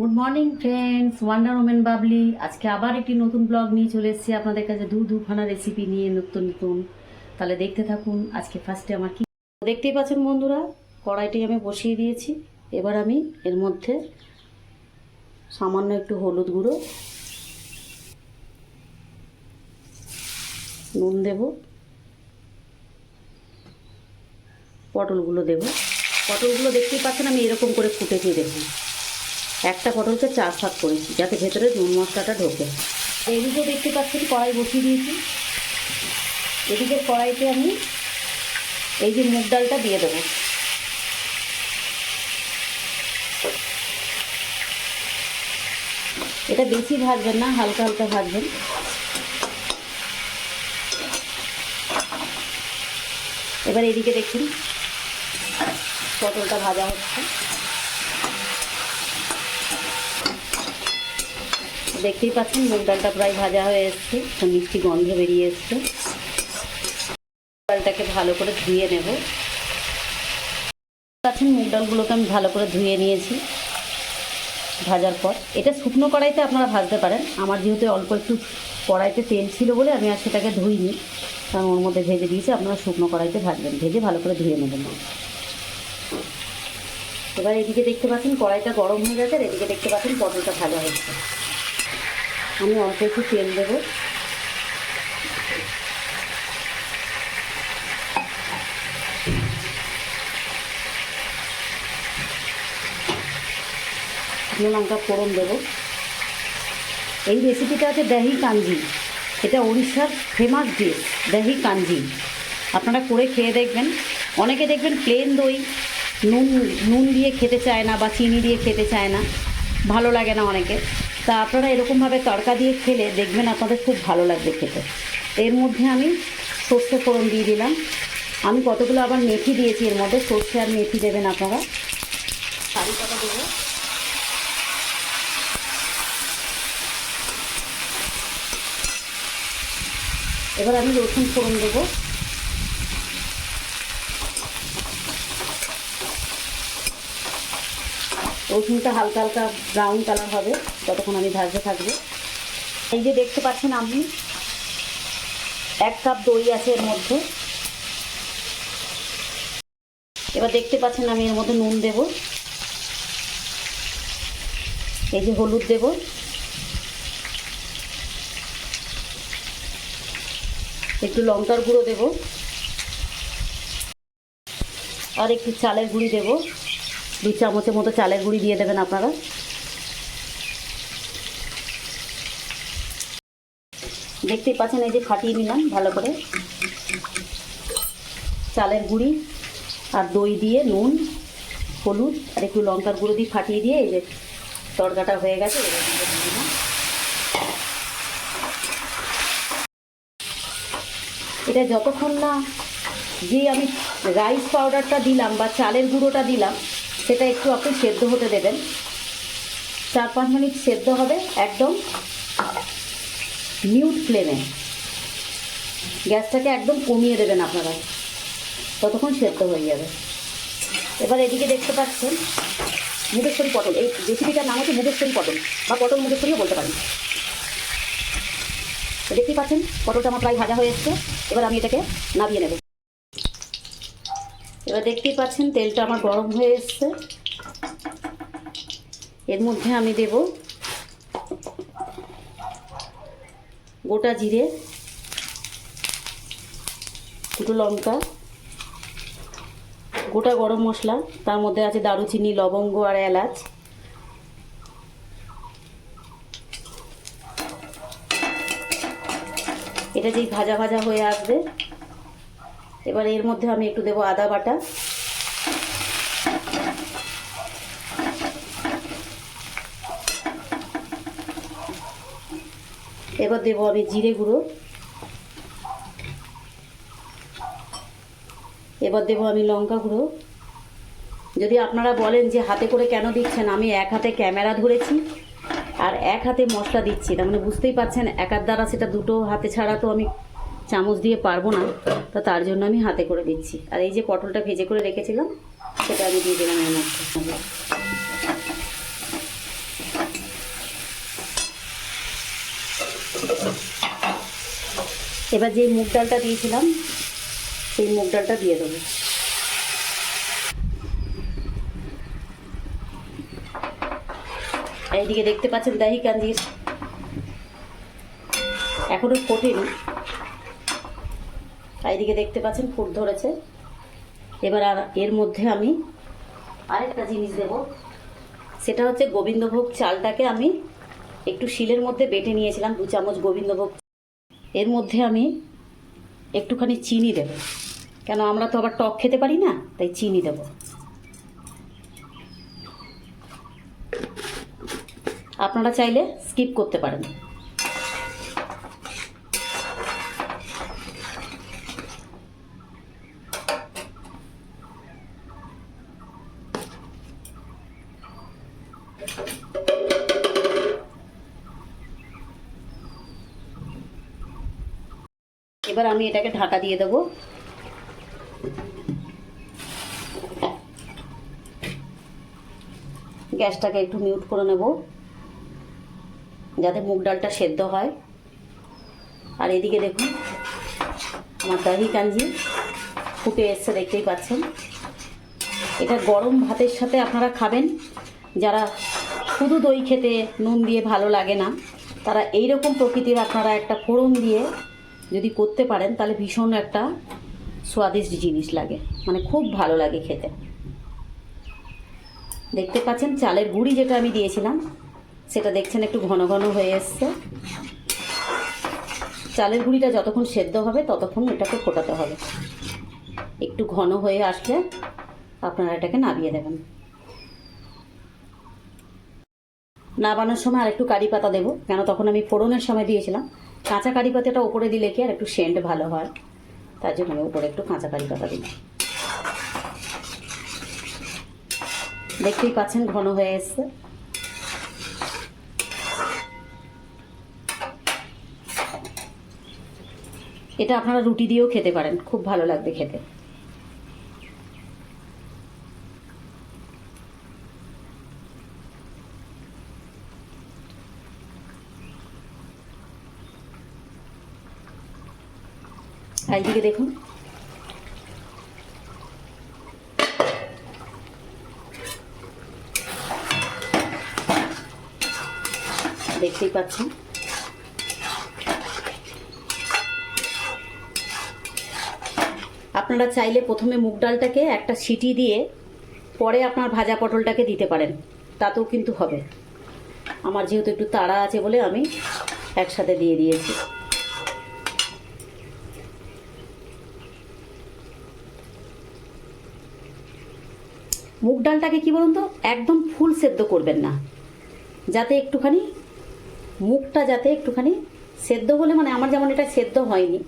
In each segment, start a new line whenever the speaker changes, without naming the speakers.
Good morning friends wonder women Babli আজকে আবার একটি নতুন ব্লগ নিয়ে চলে এসেছি। আপনাদের কাছে দু দুখানা রেসিপি নিয়ে নতুন নতুন। তাহলে দেখতে থাকুন আজকে ফার্স্টে আমার কি দেখতেই পাচ্ছেন বন্ধুরা? কড়াইটি আমি বসিয়ে দিয়েছি। এবার আমি এর মধ্যে সামান্য একটু হলুদ গুঁড়ো, নুন দেব, পটলগুলো দেব। পটলগুলো দেখতেই পাচ্ছেন আমি এরকম করে ফুটেছি দেখুন। একটা পটলকে চার ভাগ করেছি, যাতে ভেতরে নুন মশলাটা ঢোকে। এদিকে দেখতে পাচ্ছেন কড়াই বসিয়ে দিয়েছি। এদিকে কড়াইতে আমি এই যে মুগ ডালটা দিয়ে দেবো। এটা বেশি ভাজবেন না, হালকা হালকা ভাজবেন। এবার এদিকে দেখুন, পটলটা ভাজা হচ্ছে। দেখতেই পাচ্ছেন, মুগ ডালটা প্রায় ভাজা হয়ে এসছে, তো মিষ্টি গন্ধ বেরিয়ে এসছে। ডালটাকে ভালো করে ধুয়ে নেব। পাচ্ছেন, মুগ ডালগুলোকে আমি ভালো করে ধুয়ে নিয়েছি ভাজার পর। এটা শুকনো কড়াইতে আপনারা ভাজতে পারেন। আমার যেহেতু অল্প একটু কড়াইতে তেল ছিল বলে আমি আর সেটাকে ধুইনি, কারণ ওর মধ্যে ভেজে দিয়েছি, আপনারা শুকনো কড়াইতে ভাজবেন, ভেজে ভালো করে ধুয়ে নেবেন। এবার এদিকে দেখতে পাচ্ছেন, কড়াইটা গরম হয়ে গেছে, আর এদিকে দেখতে পাচ্ছেন, পটলটা ভাজা হচ্ছে আমি অল্প একটু তেল দেবো। লঙ্কা ফোড়ন দেবো। এই রেসিপিটা আছে দহি কাঞ্জি। এটা উড়িষ্যার ফেমাস ডিশ দহি কাঞ্জি। আপনারা করে খেয়ে দেখবেন। অনেকে দেখবেন প্লেন দই, নুন নুন দিয়ে খেতে চায় না বা চিনি দিয়ে খেতে চায় না। ভালো লাগে না অনেকে। তা আপনারা এরকমভাবে তড়কা দিয়ে খেলে দেখবেন আপনাদের খুব ভালো লাগবে খেতে। এর মধ্যে আমি সর্ষে ফোড়ন দিয়ে দিলাম। আমি কতগুলো আবার মেথি দিয়েছি এর মধ্যে, সর্ষে আর মেথি দেবেন আপনারা। কারি পাতা দেবো। এবার আমি রসুন ফোড়ন দেবো। রসুনটা হালকা হালকা ব্রাউন কালার হবে, ততক্ষণ আমি ভাজতে থাকব। এই যে দেখতে পাচ্ছেন আপনি, এক কাপ দই আছে এর মধ্যে। এবার দেখতে পাচ্ছেন আমি এর মধ্যে নুন দেব। এই যে হলুদ দেব। একটু লঙ্কার গুঁড়ো দেব। আর একটু চালের গুঁড়ি দেব। দু চামচের মতো চালের গুঁড়ি দিয়ে দেবেন আপনারা দেখতেই পাচ্ছেন এই যে ফাটিয়ে নিলাম ভালো করে চালের গুঁড়ি আর দই দিয়ে নুন, হলুদ আর একটু লঙ্কার গুঁড়ো দিয়ে ফাটিয়ে দিয়ে এই যে তরকাটা হয়ে গেছে। এটা যতক্ষণ না যে আমি রাইস পাউডারটা দিলাম বা চালের গুঁড়োটা দিলাম সেটা একটু আপনি সেদ্ধ হতে দেবেন। চার পাঁচ মিনিট সেদ্ধ হবে একদম মিউট ফ্লেমে গ্যাসটাকে একদম কমিয়ে দেবেন আপনারা। ততক্ষণ সেদ্ধ হয়ে যাবে। এবার এদিকে দেখতে পাচ্ছেন মুগেশ্বরী পটল। এই রেসিপিটার নাম হচ্ছে মুগেশ্বরী পটল, বা পটল মুগেশ্বরীও বলতে পারেন। তো দেখতেই পাচ্ছেন পটলটা আমার প্রায় ভাজা হয়ে এসছে। এবার আমি এটাকে নামিয়ে নেব। এবার দেখতেই পাচ্ছেন, তেলটা আমার গরম হয়ে এসছে। এর মধ্যে আমি দেব গোটা জিরে, দুটো লঙ্কা, গোটা গরম মশলা, তার মধ্যে আছে দারুচিনি, লবঙ্গ আর এলাচ। এটা যেই ভাজা ভাজা হয়ে আসবে এবার এর মধ্যে আমি একটু দেবো আদা বাটা। এবার দেবো আমি জিরে গুঁড়ো। এবার দেবো আমি লঙ্কা গুঁড়ো। যদি আপনারা বলেন যে হাতে করে কেন দিচ্ছেন, আমি এক হাতে ক্যামেরা ধরেছি আর এক হাতে মশলা দিচ্ছি, তার মানে বুঝতেই পারছেন, একার দ্বারা সেটা দুটো হাতে ছাড়া তো আমি চামচ দিয়ে পারব না, তো তার জন্য আমি হাতে করে দিচ্ছি। আর এই যে পটলটা ভেজে করে রেখেছিলাম, সেটা আমি দিয়ে দিলাম এর মধ্যে। এবার যে মুগ ডালটা দিয়েছিলাম, সেই মুগ ডালটা দিয়ে দেবো। এইদিকে দেখতে পাচ্ছেন, দাহি কান্দির এখনও ফোটেনি। আর দেখতে পাচ্ছেন ফুট ধরেছে। এবার আর এর মধ্যে আমি আরেকটা জিনিস দেব। সেটা হচ্ছে গোবিন্দভোগ চালটাকে আমি একটু শিলের মধ্যে বেটে নিয়েছিলাম, দু চামচ গোবিন্দভোগ এর মধ্যে আমি একটুখানি চিনি দেব। কেন, আমরা তো আবার টক খেতে পারি না, তাই চিনি দেব। আপনারা চাইলে স্কিপ করতে পারেন এবার আমি এটাকে ঢাকা দিয়ে দেবো। গ্যাসটাকে একটু মিউট করে নেব, যাতে মুগ ডালটা সেদ্ধ হয়। আর এদিকে দেখুন, আমার দাহি কাঞ্জি ফুটে এসছে, দেখতেই পাচ্ছেন। এটা গরম ভাতের সাথে আপনারা খাবেন। যারা শুধু দই খেতে নুন দিয়ে ভালো লাগে না, তারা এই রকম প্রকৃতির আপনারা একটা ফোড়ন দিয়ে যদি করতে পারেন, তাহলে ভীষণ একটা স্বাদিষ্ট জিনিস লাগে। মানে খুব ভালো লাগে খেতে। দেখতে পাচ্ছেন, চালের গুঁড়ি যেটা আমি দিয়েছিলাম, সেটা দেখছেন একটু ঘন ঘন হয়ে এসছে। চালের গুঁড়িটা যতক্ষণ সেদ্ধ হবে, ততক্ষণ এটাকে ফোটাতে হবে। একটু ঘন হয়ে আসলে আপনারা এটাকে নামিয়ে দেবেন। নাবানোর সময় আরেকটু কারি পাতা দেবো, কেন তখন আমি ফোড়নের সময় দিয়েছিলাম। কাঁচা কারি পাতাটা উপরে দিলে কি আর একটু সেন্ট ভালো হয়? তার জন্য আমি উপরে একটু কাঁচা কারি পাতা দিই দেখতেই পাচ্ছেন ঘন হয়ে এসছে। এটা আপনারা রুটি দিয়েও খেতে পারেন, খুব ভালো লাগবে খেতে। আর এইদিকে দেখুন। দেখতেই পাচ্ছেন। আপনারা চাইলে প্রথমে মুগ ডালটাকে একটা সিটি দিয়ে পরে আপনার ভাজা পটলটাকে দিতে পারেন। তাতেও কিন্তু হবে। আমার যেহেতু একটু তাড়া আছে বলে আমি একসাথে দিয়ে দিয়েছি। মুগ ডালটাকে কি বলুন তো? একদম ফুল সেদ্ধ করবেন না। যাতে একটুখানি মুখটা যাতে একটুখানি সেদ্ধ হলে মানে আমার যেমন এটা সেদ্ধ হয়নি,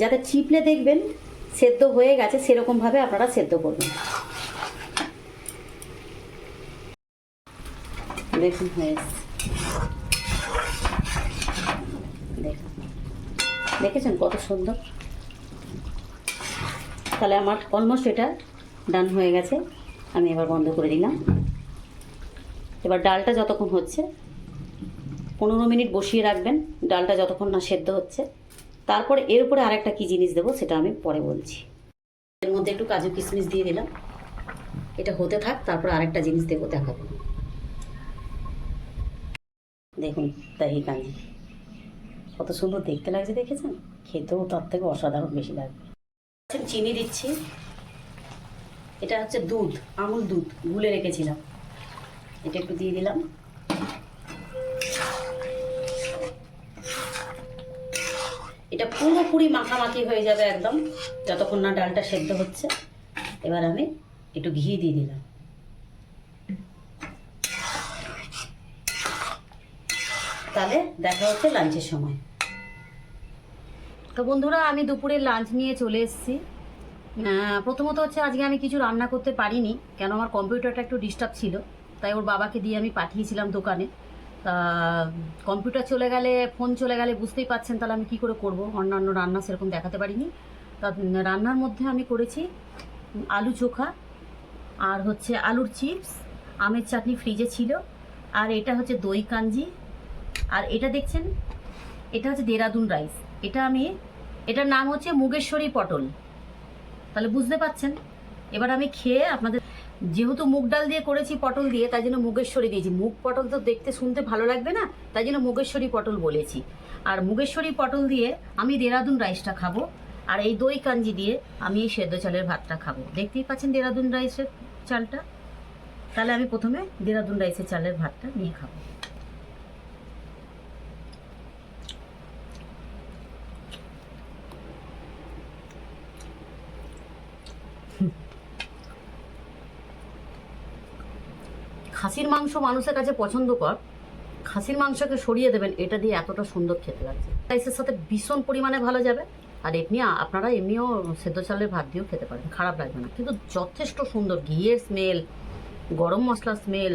যাতে চিপলে দেখবেন সেদ্ধ হয়ে গেছে, সেরকমভাবে আপনারা সেদ্ধ করবেন। দেখুন দেখুন। দেখেছেন কত সুন্দর? তাহলে আমার অলমোস্ট এটা ডান হয়ে গেছে। আমি এবার বন্ধ করে দিলাম। এবার ডালটা যতক্ষণ হচ্ছে, পনেরো মিনিট বসিয়ে রাখবেন, ডালটা যতক্ষণ না সেদ্ধ হচ্ছে। তারপরে এর উপরে আরেকটা কী জিনিস দেবো সেটা আমি পরে বলছি। এর মধ্যে একটু কাজু কিশমিশ দিয়ে দিলাম। এটা হতে থাক, তারপর আরেকটা জিনিস দেবো দেখাবো। দেখুন দাহি কাঞ্জি কত সুন্দর দেখতে লাগছে, দেখেছেন? খেতেও তার থেকে অসাধারণ বেশি লাগবে। চিনি দিচ্ছি। এটা হচ্ছে দুধ, আমুল দুধ, গুলে রেখেছিলাম। এটা একটু দিয়ে দিলাম। এটা পুরোপুরি মাখামাখি হয়ে যাবে একদম, যতক্ষণ না ডালটা সেদ্ধ হচ্ছে। এবার আমি একটু ঘি দিয়ে দিলাম। তাহলে দেখা হচ্ছে লাঞ্চের সময়। তো বন্ধুরা, আমি দুপুরে লাঞ্চ নিয়ে চলে এসেছি। প্রথমত হচ্ছে আজকে আমি কিছু রান্না করতে পারিনি, কেন আমার কম্পিউটারটা একটু ডিস্টার্ব ছিল, তাই ওর বাবাকে দিয়ে আমি পাঠিয়েছিলাম দোকানে। তা, কম্পিউটার চলে গেলে, ফোন চলে গেলে বুঝতেই পাচ্ছেন তাহলে আমি কি করে করব, অন্যান্য রান্না সেরকম দেখাতে পারিনি। তা রান্নার মধ্যে আমি করেছি আলু চোখা, আর হচ্ছে আলুর চিপস, আমের চাটনি ফ্রিজে ছিল, আর এটা হচ্ছে দই কাঞ্জি, আর এটা দেখছেন, এটা হচ্ছে দেরাদুন রাইস এটা আমি, এটার নাম হচ্ছে মুগেশ্বরী পটল। তাহলে বুঝতে পাচ্ছেন এবার আমি খেয়ে আপনাদের যেহেতু মুগ ডাল দিয়ে করেছি পটল দিয়ে, তাই জন্য মুগেশ্বরী দিয়েছি। মুগ পটল তো দেখতে, শুনতে ভালো লাগবে না, তাই জন্য মুগেশ্বরী পটল বলেছি। আর মুগেশ্বরী পটল দিয়ে আমি দেরাদুন রাইসটা খাব, আর এই দই কাঞ্জি দিয়ে আমি এই সেদ্ধ চালের ভাতটা খাব। দেখতেই পাচ্ছেন দেরাদুন রাইসের চালটা? তাহলে আমি প্রথমে দেরাদুন রাইসের চালের ভাতটা নিয়ে খাব। খাসির মাংস মানুষের কাছে পছন্দকর খাসির মাংসকে সরিয়ে দেবেন, এটা দিয়ে এতটা সুন্দর খেতে লাগছে। রাইসের সাথে ভীষণ পরিমাণে ভালো যাবে, আর এমনি আপনারা এমনিও সেদ্ধ চালের ভাত দিয়েও খেতে পারেন খারাপ লাগবে না। কিন্তু যথেষ্ট সুন্দর ঘিয়ের স্মেল গরম মশলার স্মেল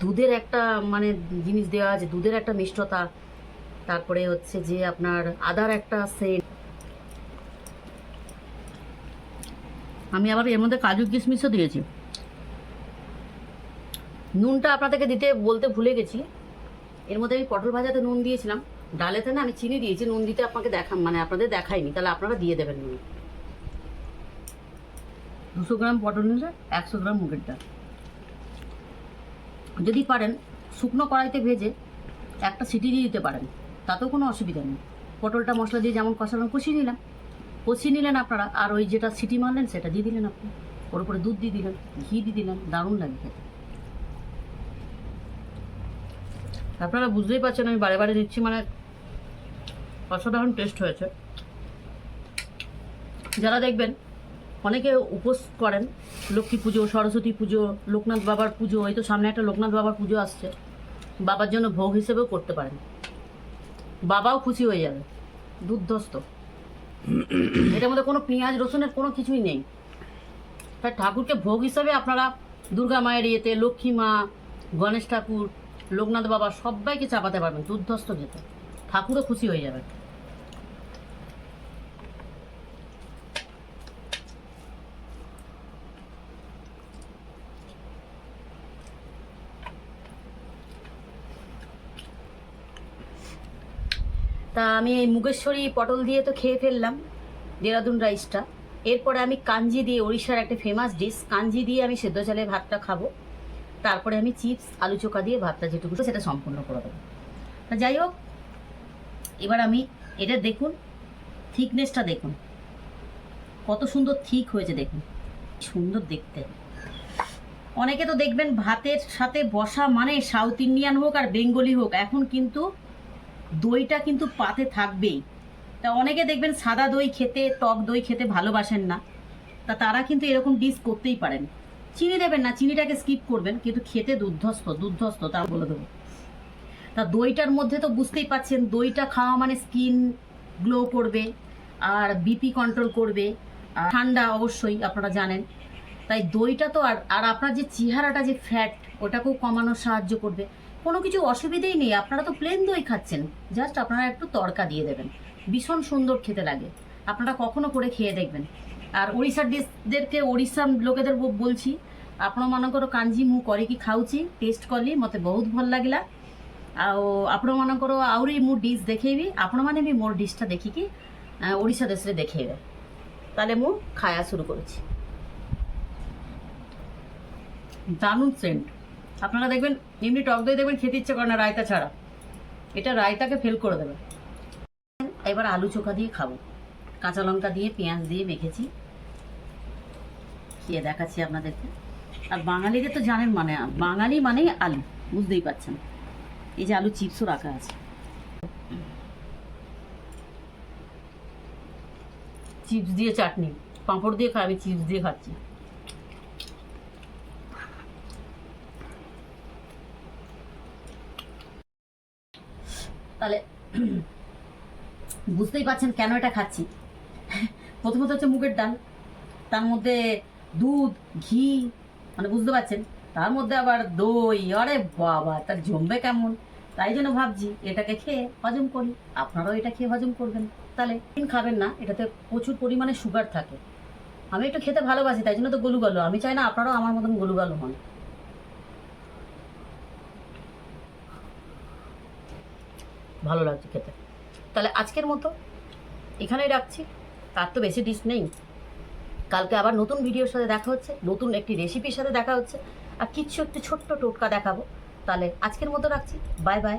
দুধের একটা মানে জিনিস দেওয়া আছে, দুধের একটা মিষ্টতা, তারপরে হচ্ছে যে আপনার আদার একটা সেন্ট আমি আবার এর মধ্যে কাজু কিশমিশও দিয়েছি। নুনটা আপনাদেরকে দিতে বলতে ভুলে গেছি। এর মধ্যে আমি পটল ভাজাতে নুন দিয়েছিলাম। ডালেতে না আমি চিনি দিয়েছি, নুন দিতে আপনাকে দেখাম মানে আপনাদের দেখাইনি, তাহলে আপনারা দিয়ে দেবেন নুন। দুশো গ্রাম পটল নিলে একশো গ্রাম মুগের ডাল। যদি পারেন, শুকনো কড়াইতে ভেজে একটা সিটি দিয়ে দিতে পারেন, তাতেও কোনো অসুবিধা নেই। পটলটা মশলা দিয়ে যেমন কষালাম, কষিয়ে নিলাম। কষিয়ে নিলেন আপনারা, আর ওই যেটা সিটি মারলেন, সেটা দিয়ে দিলেন আপনি। ওর উপরে দুধ দিয়ে দিলেন, ঘি দিয়ে দিলেন, দারুণ লাগে খেতে। আপনারা বুঝতেই পারছেন, আমি বারে বারে দিচ্ছি মানে অসাধারণ টেস্ট হয়েছে। যারা দেখবেন, অনেকে উপোস করেন, লক্ষ্মী পুজো, সরস্বতী পুজো, লোকনাথ বাবার পুজো, এই তো সামনে একটা লোকনাথ বাবার পুজো আসছে, বাবার জন্য ভোগ হিসেবেও করতে পারেন। বাবাও খুশি হয়ে যাবে, দুর্ধস্ত। এটার মধ্যে কোনো পেঁয়াজ, রসুনের কোনো কিছুই নেই। তাই ঠাকুরকে ভোগ হিসাবে আপনারা দুর্গা মায়ের ইয়েতে, লক্ষ্মী মা, গণেশ ঠাকুর লোকনাথ বাবা সবাইকে চাপাতে পারবেন দুর্ধস্ত যেতে ঠাকুরও খুশি হয়ে যাবে তা আমি এই মুগেশ্বরী পটল দিয়ে তো খেয়ে ফেললাম, দেরাদুন রাইসটা। এরপরে আমি কাঞ্জি দিয়ে ওড়িশার একটা ফেমাস ডিশ কাঞ্জি দিয়ে আমি সেদ্ধ চালের ভাতটা খাব। তারপরে আমি চিপস, আলু চোখা দিয়ে ভাতটা যেটুকু সেটা সম্পূর্ণ করে দেবো। তা যাই হোক, এবার আমি এটা দেখুন থিকনেসটা দেখুন। কত সুন্দর থিক হয়েছে দেখুন। সুন্দর দেখতে। অনেকে তো দেখবেন ভাতের সাথে বসা মানে সাউথ ইন্ডিয়ান হোক আর বেঙ্গলি হোক, এখন কিন্তু দইটা কিন্তু পাতে থাকবেই। তা অনেকে দেখবেন সাদা দই খেতে, টক দই খেতে ভালোবাসেন না। তা তারা কিন্তু এরকম ডিশ করতেই পারেন। চিনি দেবেন না, চিনিটাকে স্কিপ করবেন, কিন্তু খেতে দুর্ধস্ত দুর্ধস্ত তা বলে দেবো। তা দইটার মধ্যে তো বুঝতেই পাচ্ছেন, দইটা খাওয়া মানে স্কিন গ্লো করবে, আর বিপি কন্ট্রোল করবে ঠান্ডা অবশ্যই, আপনারা জানেন। তাই দইটা তো আর আর আপনার যে চেহারাটা, যে ফ্যাট ওটাকেও কমানোর সাহায্য করবে। কোনো কিছু অসুবিধেই নেই, আপনারা তো প্লেন দই খাচ্ছেন। জাস্ট আপনারা একটু তড়কা দিয়ে দেবেন। ভীষণ সুন্দর খেতে লাগে। আপনারা কখনো করে খেয়ে দেখবেন। আর ওড়িশার ডিশদেরকে ওড়িশার লোকেদের বলছি আপনার কাঞ্জি মু କରିକି খাওছি টেস্ট কলি মতো বহুত ভালো ଲାଗିଲା। ଆଉ ଆପଣମାନଙ୍କର আউরি মু ଡିଶ୍ দেখেবি ଆପଣମାନେ মানে ମୋର ଡିଶ୍ଟା ଦେଖିକି ওড়িশা দেশে দেখেবে তাহলে মু ଖାଇବା শুরু করছি দারুণ সেন্ট আপনারা দেখবেন এমনি টক দই দেখবেন খেতে ইচ্ছে করে না রায়তা ছাড়া এটা রায়তাকে ফেল করে দেবে এবার আলু চোখা দিয়ে খাব কাঁচা লঙ্কা দিয়ে পেঁয়াজ দিয়ে মেখেছি খেয়ে দেখাচ্ছি আপনাদেরকে। আর বাঙালিদের তো জানেন মানে বাঙালি মানেই আলু, বুঝতেই পারছেন। এই যে আলু চিপসও রাখা আছে। চিপস দিয়ে চাটনি, পাঁপড় দিয়ে আমি চিপস দিয়ে খাচ্ছি। তাহলে বুঝতেই পারছেন কেন এটা খাচ্ছি। প্রথমত হচ্ছে মুগের ডাল, তার মধ্যে দুধ, ঘি মানে বুঝতে পারছেন? তার মধ্যে আবার দই, আরে বাবা, তার জমবে কেমন? তাই জন্য ভাবছি এটাকে খেয়ে হজম করি। আপনারাও এটা খেয়ে হজম করবেন। তাহলে দিন খাবেন না, এটাতে প্রচুর পরিমাণে সুগার থাকে। আমি একটু খেতে ভালোবাসি, তাই জন্য তো গলু গলু আমি চাই না আপনারাও আমার মতন গলু গলু হন। ভালো লাগছে খেতে। তাহলে আজকের মতো এখানেই রাখছি। তার তো বেশি ডিশ নেই। কালকে আবার নতুন ভিডিওর সাথে দেখা হচ্ছে, নতুন একটি রেসিপির সাথে দেখা হচ্ছে। আর কিচ্ছু একটু ছোট্ট টোটকা দেখাবো। তাহলে আজকের মতো রাখছি। Bye bye